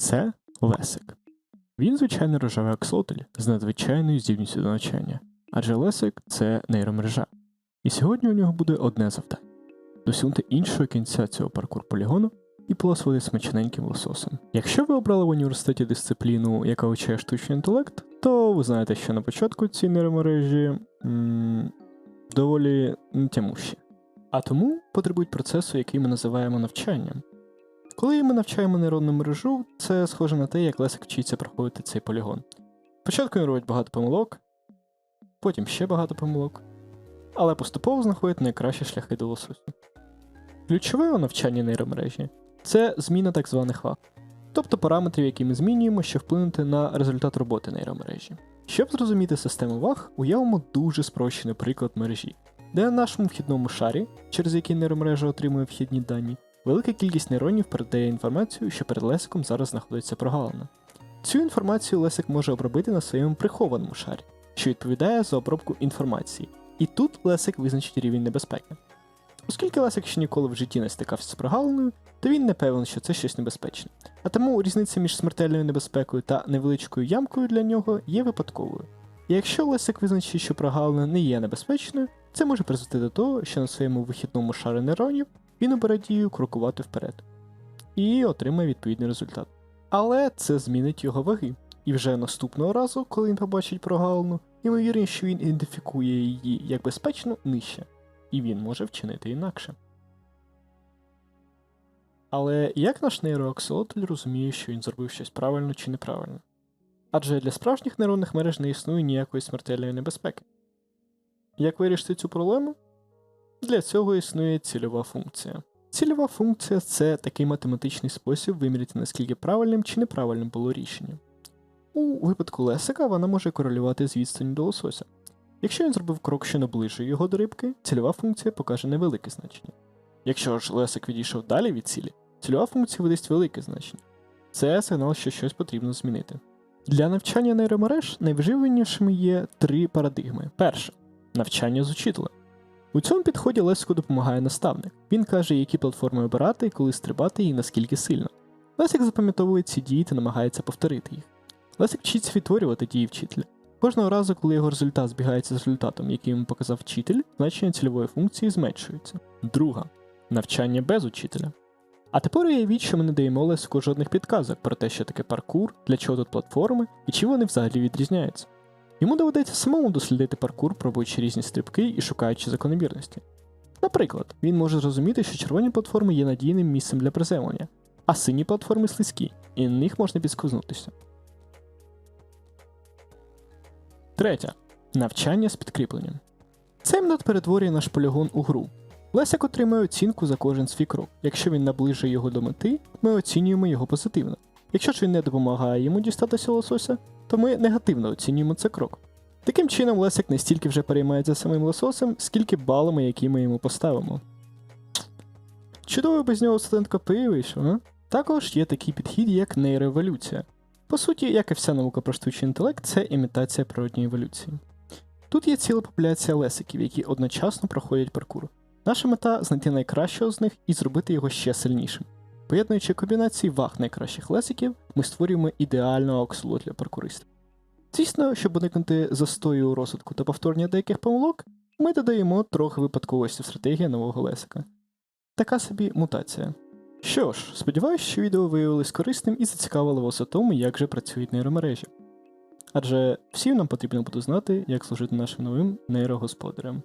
Це Лесик. Він звичайно рожевий аксолотль з надзвичайною здібністю до навчання, адже Лесик це нейромережа. І сьогодні у нього буде одне завдання досягнути іншого кінця цього паркур полігону і полосувати смачненьким лососом. Якщо ви обрали в університеті дисципліну, яка вивчає штучний інтелект, то ви знаєте, що на початку ці нейромережі м- доволі тямущі. А тому потребують процесу, який ми називаємо навчанням. Коли ми навчаємо нейронну мережу, це схоже на те, як Лесик вчиться проходити цей полігон. Спочатку він робить багато помилок, потім ще багато помилок, але поступово знаходить найкращі шляхи до лососю. Ключове у навчанні нейромережі це зміна так званих ваг, тобто параметрів, які ми змінюємо, щоб вплинути на результат роботи нейромережі. Щоб зрозуміти систему ваг, уявимо дуже спрощений приклад мережі, де на нашому вхідному шарі, через який нейромережа отримує вхідні дані, велика кількість нейронів передає інформацію, що перед Лесиком зараз знаходиться прогалина. Цю інформацію Лесик може обробити на своєму прихованому шарі, що відповідає за обробку інформації, і тут Лесик визначить рівень небезпеки. Оскільки Лесик ще ніколи в житті не стикався з прогалиною, то він не певен, що це щось небезпечне. А тому різниця між смертельною небезпекою та невеличкою ямкою для нього є випадковою. І якщо Лесик визначить, що прогалина не є небезпечною, це може призвести до того, що на своєму вихідному шарі нейронів він обере дію крокувати вперед і отримає відповідний результат. Але це змінить його ваги. І вже наступного разу, коли він побачить прогалину, ймовірність, що він ідентифікує її як безпечну нижче, і він може вчинити інакше. Але як наш нейроаксолотль розуміє, що він зробив щось правильно чи неправильно? Адже для справжніх нейронних мереж не існує ніякої смертельної небезпеки. Як вирішити цю проблему? Для цього існує цільова функція. Цільова функція це такий математичний спосіб виміряти, наскільки правильним чи неправильним було рішення. У випадку Лесика вона може корелювати з відстані до лосося. Якщо він зробив крок, що наближує його до рибки, цільова функція покаже невелике значення. Якщо ж Лесик відійшов далі від цілі, цільова функція видасть велике значення. Це сигнал, що щось потрібно змінити. Для навчання нейромереж найвживанішими є три парадигми. Перше навчання з учителем. У цьому підході Лесику допомагає наставник. Він каже, які платформи обирати, коли стрибати і наскільки сильно. Лесик запам'ятовує ці дії та намагається повторити їх. Лесик вчиться відтворювати дії вчителя. Кожного разу, коли його результат збігається з результатом, який йому показав вчитель, значення цільової функції зменшується. Друга навчання без учителя. А тепер уявіть, що ми не даємо Лесику жодних підказок про те, що таке паркур, для чого тут платформи і чи вони взагалі відрізняються. Йому доведеться самому дослідити паркур, пробуючи різні стрибки і шукаючи закономірності. Наприклад, він може зрозуміти, що червоні платформи є надійним місцем для приземлення, а сині платформи слизькі, і на них можна підскознутися. Третє. Навчання з підкріпленням. Цей метод перетворює наш полігон у гру. Лесик отримує оцінку за кожен свій крок. Якщо він наближує його до мети, ми оцінюємо його позитивно. Якщо ж він не допомагає йому дістатися лосося, то ми негативно оцінюємо цей крок. Таким чином, Лесик не стільки вже переймається самим лососем, скільки балами, які ми йому поставимо. Чудово без нього студент КПІ вийшов, а? Також є такий підхід, як нейроеволюція. По суті, як і вся наука про штучний інтелект, це імітація природньої еволюції. Тут є ціла популяція лесиків, які одночасно проходять паркур. Наша мета знайти найкращого з них і зробити його ще сильнішим. Поєднуючи комбінації ваг найкращих лесиків, ми створюємо ідеального аксоло для паркуристів. Звісно, щоб уникнути застою у розвитку та повторення деяких помилок, ми додаємо трохи випадковості в стратегії нового лесика. Така собі мутація. Що ж, сподіваюся, що відео виявилось корисним і зацікавило вас у тому, як же працюють нейромережі. Адже всім нам потрібно буде знати, як служити нашим новим нейрогосподарям.